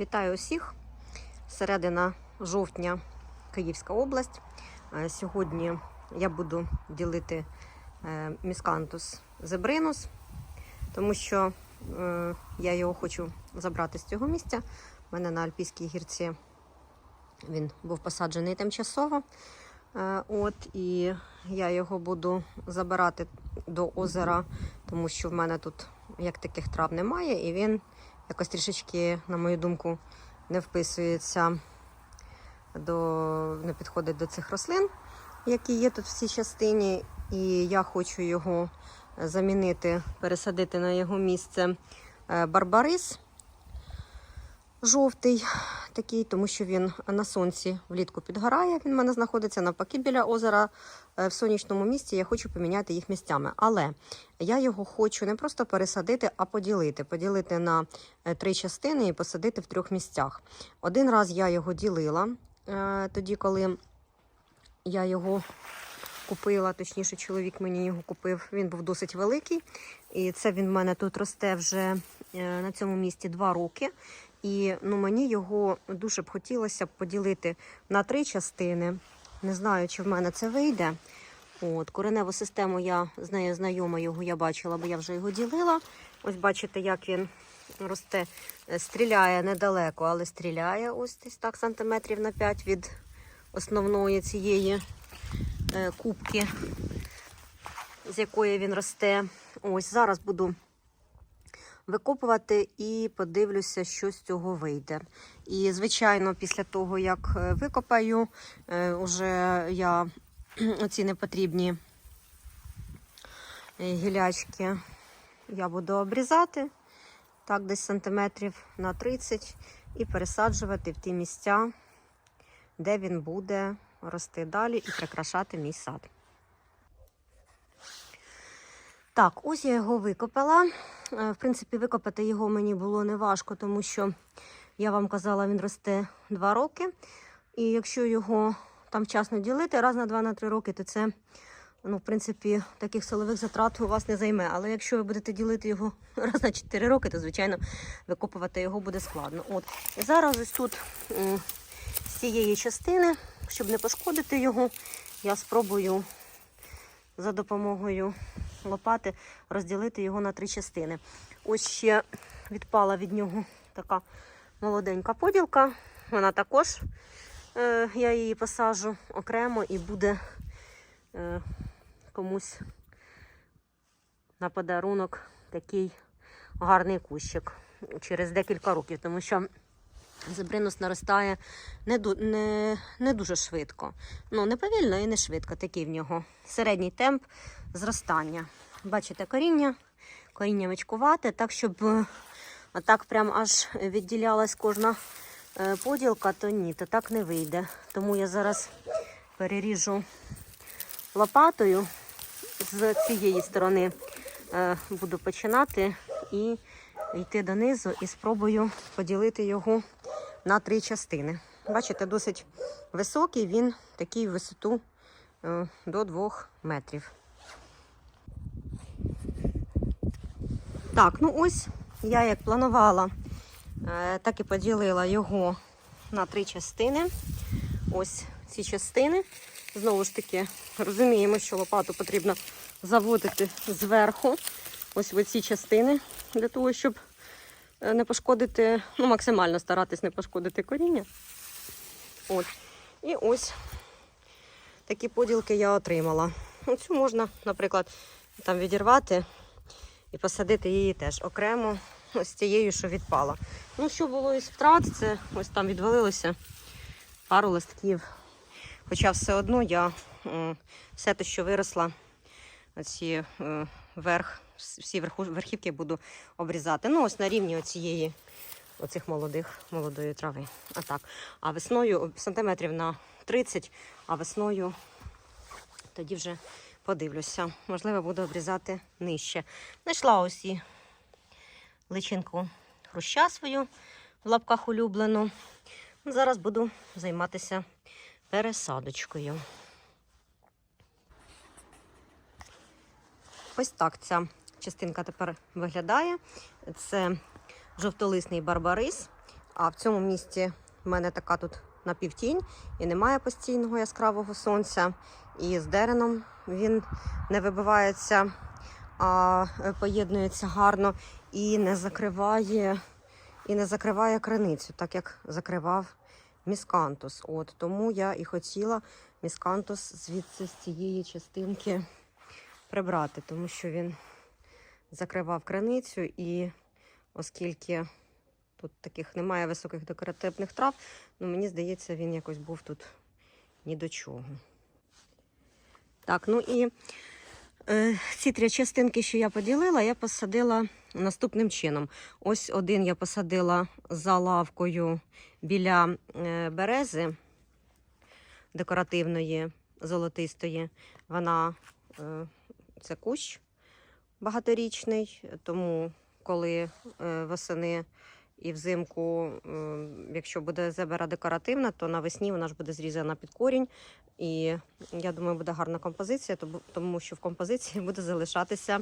Вітаю усіх. Середина жовтня, Київська область. Е, Сьогодні я буду ділити е, міскантус зебринус, тому що е, я його хочу забрати з цього місця. У мене на Альпійській гірці він був посаджений тимчасово. От, і я його буду забирати до озера, тому що в мене тут як таких трав немає, і він якось трішечки, на мою думку, не вписується до не підходить до цих рослин, які є тут в цій частині. І я хочу його замінити, пересадити на його місце е, барбарис жовтий такий, тому що він на сонці влітку підгорає. Він в мене знаходиться навпаки біля озера е, в сонячному місці. Я хочу поміняти їх місцями. Але я його хочу не просто пересадити, а поділити. Поділити на е, три частини і посадити в трьох місцях. Один раз я його ділила е, тоді, коли я його купила, точніше, чоловік мені його купив. Він був досить великий. І це він в мене тут росте вже на цьому місці два роки. І ну, мені його дуже б хотілося поділити на три частини. Не знаю, чи в мене це вийде. От, кореневу систему я з нею знайома, його я бачила, бо я вже його ділила. Ось бачите, як він росте, Е, стріляє недалеко, але стріляє ось десь так сантиметрів на 5 від основної цієї е, кубки, з якої він росте. Ось зараз буду викопувати і подивлюся, що з цього вийде. І, звичайно, після того, як е, викопаю, е, уже я оці непотрібні е, гілячки я буду обрізати так, десь сантиметрів на 30 і пересаджувати в ті місця, де він буде рости далі і прикрашати мій сад. Так, ось я його викопала. Е, В принципі, викопати його мені було не важко, тому що я вам казала, він росте 2 роки. І якщо його там вчасно ділити, раз на 2 на 3 роки, то це, ну, в принципі, таких силових затрат у вас не займе. Але якщо ви будете ділити його раз на 4 роки, то, звичайно, викопувати його буде складно. От. І зараз ось тут з цієї частини, щоб не пошкодити його, я спробую за допомогою лопати розділити його на три частини. Ось ще відпала від нього така молоденька поділка. Вона також, е, я її посажу окремо і буде е, комусь на подарунок такий гарний кущик через декілька років, тому що Зебринус наростає не, не, не дуже швидко. Ну, не повільно і не швидко. Такий в нього середній темп зростання. Бачите, коріння, коріння мечкувате, так, щоб е, отак прям аж відділялась кожна е, поділка, то ні, то так не вийде. Тому я зараз переріжу лопатою з цієї сторони е, буду починати і йти донизу і спробую поділити його на три частини. Бачите, досить високий, він такий в висоту е, до 2 метрів. Так, ну ось я як планувала, е, так і поділила його на три частини. Ось ці частини. Знову ж таки, розуміємо, що лопату потрібно заводити зверху. Ось в ці частини, для того, щоб не пошкодити, ну, максимально старатись не пошкодити коріння. От. І ось такі поділки я отримала. Оцю можна, наприклад, там відірвати і посадити її теж окремо ось цією, що відпала. Ну, що було із втрат, це ось там відвалилося пару листків. Хоча все одно я все те, що виросла, оці е, верх, всі верхівки буду обрізати. Ну, ось на рівні оцієї, оцих молодих, молодої трави. А так. А весною сантиметрів на 30, а весною тоді вже подивлюся. Можливо, буду обрізати нижче. Знайшла ось і личинку хруща свою в лапках улюблену. Зараз буду займатися пересадочкою. Ось так ця частинка тепер виглядає. Це жовтолисний барбарис. А в цьому місці в мене така тут напівтінь і немає постійного яскравого сонця. І з дереном він не вибивається, а е, поєднується гарно і не закриває, і не закриває криницю, так як закривав міскантус. От тому я і хотіла міскантус звідси з цієї частинки прибрати, тому що він закривав криницю, і оскільки тут таких немає високих декоративних трав, ну мені здається, він якось був тут ні до чого. Так, ну і е, ці три частинки, що я поділила, я посадила наступним чином. Ось один я посадила за лавкою біля е, берези декоративної, золотистої. Вона е, це кущ багаторічний, тому коли е, восени і взимку, е, якщо буде зебера декоративна, то навесні вона ж буде зрізана під корінь. І я думаю, буде гарна композиція, тому- що в композиції буде залишатися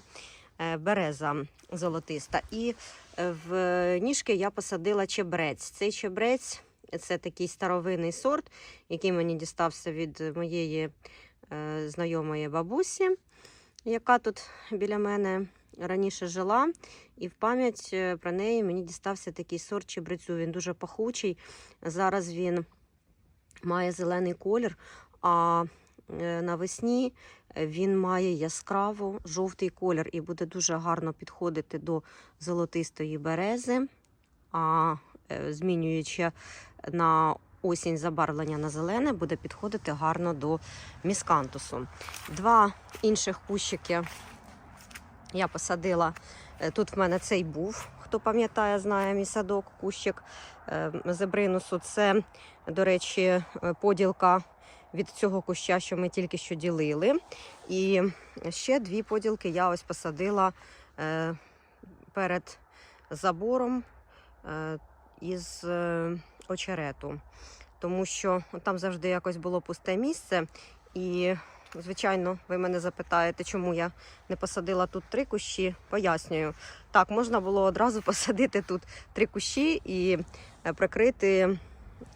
е, береза золотиста. І в ніжки я посадила чебрець. Цей чебрець це такий старовинний сорт, який мені дістався від моєї знайомої бабусі, яка тут біля мене раніше жила. І в пам'ять е, про неї мені дістався такий сорт чебрецю. Він дуже пахучий. Зараз він має зелений колір, а е, навесні він має яскраво жовтий колір і буде дуже гарно підходити до золотистої берези. А е, змінюючи на осінь забарвлення на зелене, буде підходити гарно до міскантусу. Два інших кущики я посадила. Е, Тут в мене цей був. Хто пам'ятає, знає мій садок, кущик е, зебринусу. Це, до речі, е, поділка від цього куща, що ми тільки що ділили. І ще дві поділки я ось посадила перед забором із очерету. Тому що там завжди якось було пусте місце. І, звичайно, ви мене запитаєте, чому я не посадила тут три кущі. Пояснюю. Так, можна було одразу посадити тут три кущі і е, прикрити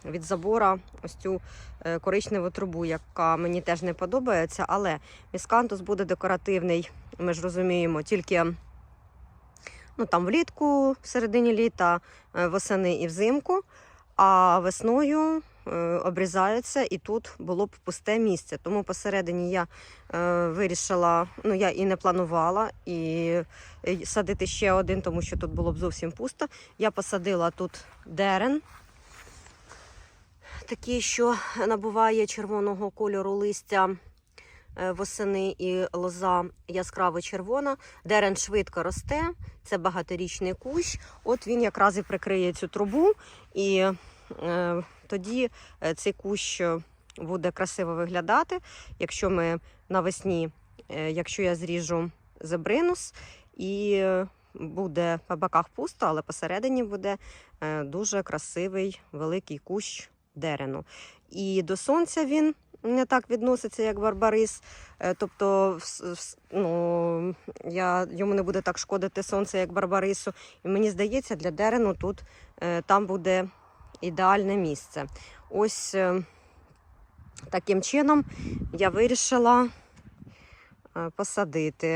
від забора ось цю е, коричневу трубу, яка мені теж не подобається. Але міскантус буде декоративний, ми ж розуміємо, тільки ну, там влітку, в середині літа, е, восени і взимку. А весною е, обрізається і тут було б пусте місце. Тому посередині я е, вирішила, ну я і не планувала і е, садити ще один, тому що тут було б зовсім пусто. Я посадила тут дерен, такий, що набуває червоного кольору листя. Е, Восени і лоза яскраво червона. Дерен швидко росте, це багаторічний кущ. От він якраз і прикриє цю трубу, і е, тоді е, цей кущ е, буде красиво виглядати. Якщо ми навесні, е, якщо я зріжу зебринус, і буде по боках пусто, але посередині буде е, дуже красивий великий кущ дерену. І до сонця він не так відноситься, як барбарис. Е, Тобто, ну, я, йому не буде так шкодити сонце, як барбарису. І мені здається, для дерену тут е, там буде ідеальне місце. Ось е, таким чином я вирішила посадити.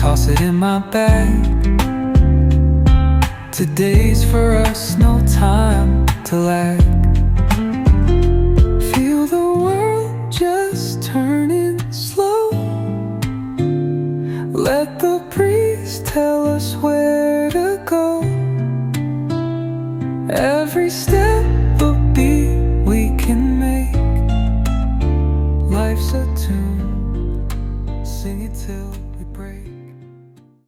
toss it in my bag. Today's for us, no time to lag. Feel the world just turning slow. Let the breeze tell us where to go. Every step